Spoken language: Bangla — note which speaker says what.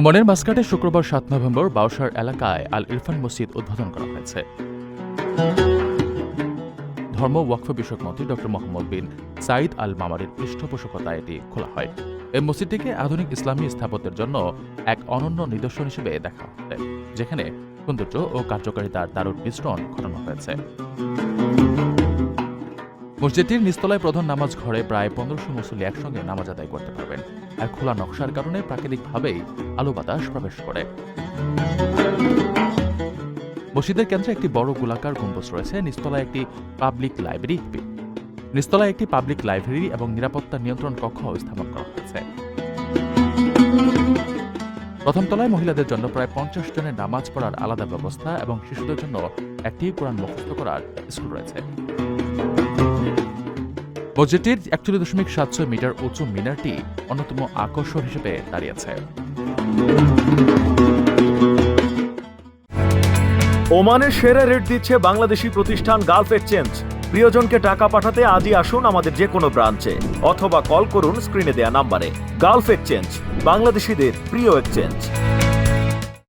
Speaker 1: ওমানের মাস্কাটে শুক্রবার সাত নভেম্বর বাউসার এলাকায় আল ইরফান মসজিদ উদ্বোধন করা হয়েছে। ধর্ম ওয়াকফ বিষয়ক মন্ত্রী ড মোহাম্মদ বিন সাইদ আল মামারের পৃষ্ঠপোষকতায় এটি খোলা হয়। এই মসজিদটিকে আধুনিক ইসলামী স্থাপত্যের জন্য এক অনন্য নিদর্শন হিসেবে দেখা হচ্ছে যেখানে সৌন্দর্য ও কার্যকারিতার দারুণ মিশ্রণ ঘটানো হয়েছে। মসজিদটির নিস্তলায় প্রধান নামাজ ঘরে প্রায় পনেরোশো মুসল্লি একসঙ্গে নামাজ আদায় করতে পারবেন। আর খোলা নকশার কারণে প্রাকৃতিকভাবেই আলো বাতাস প্রবেশ করে। মসজিদের কেন্দ্রে একটি বড় গোলাকার গম্বুজ রয়েছে। নিস্তলায় একটি পাবলিক লাইব্রেরি। নিস্তলায় একটি পাবলিক লাইব্রেরি এবং নিরাপত্তা নিয়ন্ত্রণ কক্ষ স্থাপন করা হয়েছে। প্রথম তলায় মহিলাদের জন্য প্রায় পঞ্চাশ জনের নামাজ পড়ার আলাদা ব্যবস্থা এবং শিশুদের জন্য একটি কোরআন মুখস্থ করার স্কুল রয়েছে। মসজিদটির একচল্লিশ দশমিক সাত ছয় মিটার উঁচু মিনারটি অন্যতম আকর্ষণ হিসেবে দাঁড়িয়েছে।
Speaker 2: ওমানের সেরা রেট দিচ্ছে বাংলাদেশি প্রতিষ্ঠান গালফ এক্সচেঞ্জ। প্রিয়জনকে টাকা পাঠাতে আজই আসুন আমাদের যে কোনো ব্রাঞ্চে, অথবা কল করুন স্ক্রিনে দেয়া নাম্বারে। গালফ এক্সচেঞ্জ, বাংলাদেশিদের প্রিয় এক্সচেঞ্জ।